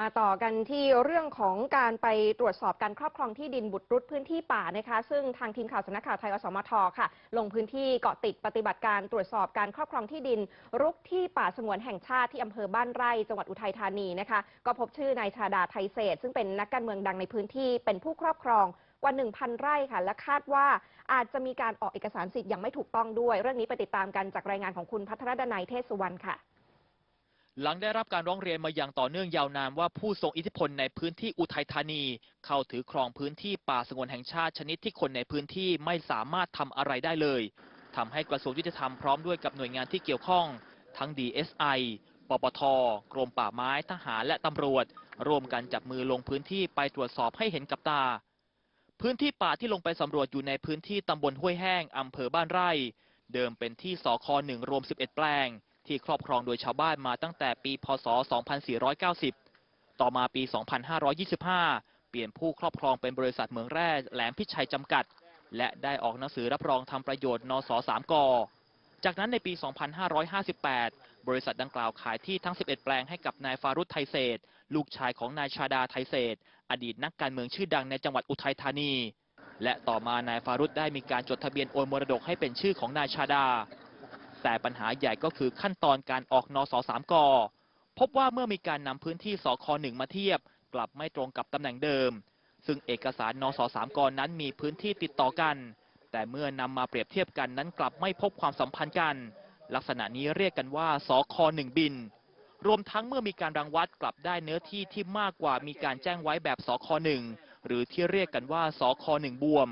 มาต่อกันที่เรื่องของการไปตรวจสอบการครอบครองที่ดินบุตรรุดพื้นที่ป่านะคะ ซึ่งทางทีมข่าวสำนักข่าวไทยอสมทค่ะ ลงพื้นที่เกาะติดปฏิบัติการตรวจสอบการครอบครองที่ดิน รุกที่ป่าสงวนแห่งชาติที่อำเภอบ้านไร่จังหวัดอุทัยธานีนะคะ ก็พบชื่อนายชาดาไทยเศษซึ่งเป็นนักการเมืองดังในพื้นที่เป็นผู้ครอบครองกว่า 1,000 ไร่ค่ะ และคาดว่าอาจจะมีการออกเอกสารสิทธิ์อย่างไม่ถูกต้องด้วย เรื่องนี้ไปติดตามกันจากรายงานของคุณพัทรดนัยเทศสุวรรณค่ะ หลังได้รับการร้องเรียนมาอย่างต่อเนื่องยาวนานว่าผู้ทรงอิทธิพลในพื้นที่อุทัยธานี เข้าถือครองพื้นที่ป่าสงวนแห่งชาติชนิดที่คนในพื้นที่ไม่สามารถทำอะไรได้เลยทำให้กระทรวงยุติธรรมพร้อมด้วยกับหน่วยงานที่เกี่ยวข้อง ทั้ง DSI ปปท กรมป่าไม้ทหารและตำรวจ ร่วมกันจับมือลงพื้นที่ไปตรวจสอบให้เห็นกับตา พื้นที่ป่าที่ลงไปสำรวจอยู่ในพื้นที่ตำบลห้วยแห้งอำเภอบ้านไร่ เดิมเป็นที่สคหนึ่งรวม 11 แปลง ที่ครอบครองโดยชาวบ้านมาตั้งแต่ปีพศ 2490 ต่อมาปี 2525 เปลี่ยนผู้ครอบครองเป็นบริษัทเมืองแร่แหลมพิชัยจำกัด และได้ออกหนังสือรับรองทำประโยชน์นส3กจากนั้นในปี 2558 บริษัทดังกล่าวขายที่ทั้ง 11 แปลงให้กับนายฟารุธไทยเศษ ลูกชายของนายชาดาไทยเศษ อดีตนักการเมืองชื่อดังในจังหวัดอุทัยธานี และต่อมานายฟารุธได้มีการจดทะเบียนโอนมรดกให้เป็นชื่อของนายชาดา แต่ปัญหาใหญ่ก็คือขั้นตอนการออกนส3กพบว่าเมื่อมีการนำพื้นที่สค1มาเทียบ กลับไม่ตรงกับตำแหน่งเดิม ซึ่งเอกสารนส3กนั้นมีพื้นที่ติดต่อกัน แต่เมื่อนำมาเปรียบเทียบกันนั้นกลับไม่พบความสัมพันธ์กัน ลักษณะนี้เรียกกันว่าสค1บิน รวมทั้งเมื่อมีการรังวัดกลับได้เนื้อที่ที่มากกว่ามีการแจ้งไว้แบบสค1หรือที่เรียกกันว่าสค1บวม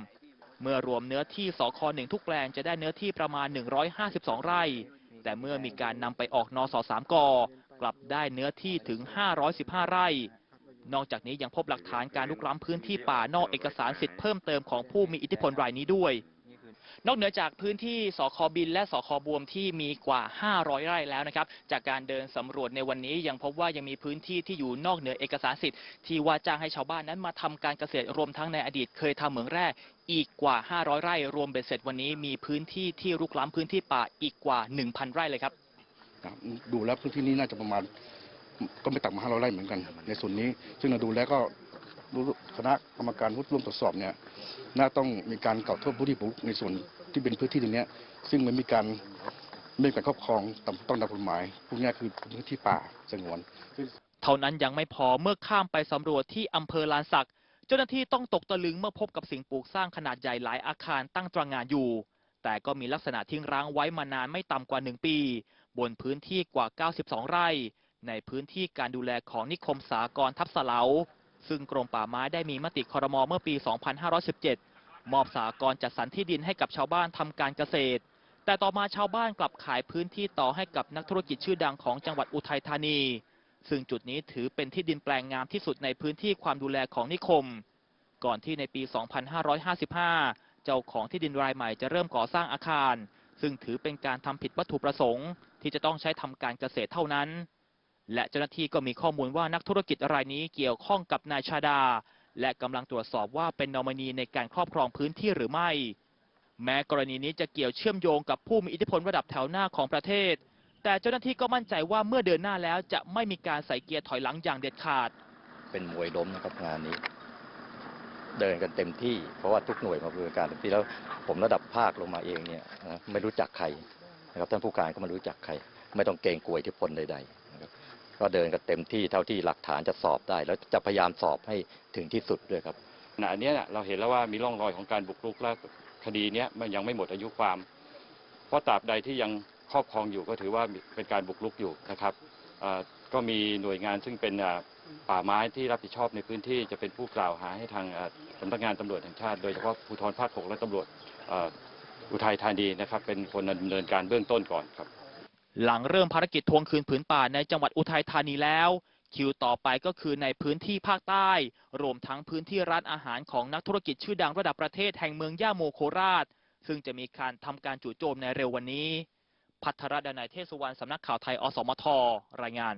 เมื่อรวมเนื้อที่สคหนึ่งทุกแปลงจะได้เนื้อที่ประมาณ 152 ไร่ แต่เมื่อมีการนำไปออกนสสามกกลับได้เนื้อที่ถึง 515 ไร่ นอกจากนี้ยังพบหลักฐานการลุกล้ำพื้นที่ป่านอกเอกสารสิทธิ์เพิ่มเติมของผู้มีอิทธิพลรายนี้ด้วย นอกเหนือจากพื้นที่สคบิน และสคบวมที่มีกว่า 500 ไร่แล้วนะครับ จากการเดินสำรวจในวันนี้ยังพบว่ายังมีพื้นที่ที่อยู่นอกเหนือเอกสารสิทธิ์ที่ว่าจ้างให้ชาวบ้านนั้นมาทำการเกษตรรวมทั้งในอดีตเคยทำเหมืองแร่อีกกว่า 500 ไร่ รวมเบ็ดเสร็จวันนี้มีพื้นที่ที่รุกล้ำพื้นที่ป่าอีกกว่า 1,000 ไร่เลยครับ ครับดูแล้วพื้นที่นี้น่าจะประมาณก็ไม่ต่ำกว่า500ไร่เหมือนกัน ในส่วนนี้ ซึ่งเราดูแล้วก็ คณะกรรมการผู้ร่วมตรวจสอบเนี่ยน่าต้องมีการกล่าวโทษผู้ที่บุกรุกในส่วนที่เป็นพื้นที่ตรงนี้ซึ่งมันมีการไม่มีการครอบครองต้องตามกฎหมายพวกนี้คือพื้นที่ป่าสงวน เท่านั้นยังไม่พอเมื่อข้ามไปสำรวจที่อำเภอลานสักเจ้าหน้าที่ต้องตกตะลึงเมื่อพบกับสิ่งปลูกสร้างขนาดใหญ่หลายอาคารตั้งตระหง่านอยู่ แต่ก็มีลักษณะทิ้งร้างไว้มานานไม่ต่ำกว่า 1 ปี บนพื้นที่กว่า 92 ไร่ ในพื้นที่การดูแลของนิคมสากรทับสะเลา ซึ่งกรมป่าไม้ได้มีมติครมเมื่อปี 2517 มอบสากรจัดสรรที่ดินให้กับชาวบ้านทำการเกษตร แต่ต่อมาชาวบ้านกลับขายพื้นที่ต่อให้กับนักธุรกิจชื่อดังของจังหวัดอุทัยธานี ซึ่งจุดนี้ถือเป็นที่ดินแปลงงามที่สุดในพื้นที่ความดูแลของนิคม ก่อนที่ในปี 2555 เจ้าของที่ดินรายใหม่จะเริ่มก่อสร้างอาคาร ซึ่งถือเป็นการทำผิดวัตถุประสงค์ ที่จะต้องใช้ทำการเกษตรเท่านั้น และเจ้าหน้าที่ก็มีข้อมูลว่านักธุรกิจรายนี้เกี่ยวข้องกับนายชาดา และกำลังตรวจสอบว่าเป็นนอมินีในการครอบครองพื้นที่หรือไม่ แม้กรณีนี้จะเกี่ยวเชื่อมโยงกับผู้มีอิทธิพลระดับแถวหน้าของประเทศ แต่เจ้าหน้าที่ก็มั่นใจว่าเมื่อเดินหน้าแล้วจะไม่มีการใส่เกียร์ถอยหลังอย่างเด็ดขาด เป็นมวยล้มนะครับงานนี้ เดินกันเต็มที่เพราะว่าทุกหน่วยมาบริการเต็มที่แล้วผมระดับภาคลงมาเองเนี่ยนะไม่รู้จักใครนะครับท่านผู้การก็ไม่รู้จักใคร ไม่ต้องเกรงกลัวอิทธิพลใด ๆ ก็เดินกันเต็มที่เท่าที่หลักฐานจะสอบได้ แล้วจะพยายามสอบให้ถึงที่สุดด้วยครับขณะนี้เราเห็นแล้วว่ามีร่องรอยของการบุกรุกและคดีนี้มันยังไม่หมดอายุความ เพราะตราบใดที่ยังครอบครองอยู่ก็ถือว่าเป็นการบุกรุกอยู่นะครับก็มีหน่วยงานซึ่งเป็นป่าไม้ที่รับผิดชอบในพื้นที่จะเป็นผู้กล่าวหาให้ทางสำนักงานตำรวจแห่งชาติ โดยเฉพาะภูธรภาคหกและตำรวจอุทัยธานีนะครับ เป็นคนดำเนินการเบื้องต้นก่อนครับ หลังเริ่มภารกิจทวงคืนผืนป่าในจังหวัดอุทัยธานีแล้ว คิวต่อไปก็คือในพื้นที่ภาคใต้ รวมทั้งพื้นที่ร้านอาหารของนักธุรกิจชื่อดังระดับประเทศแห่งเมืองย่าโมโคราช ซึ่งจะมีการทำการจู่โจมในเร็ววันนี้ พัทรดนายเทศสุวรรณสำนักข่าวไทยอสมทรายงาน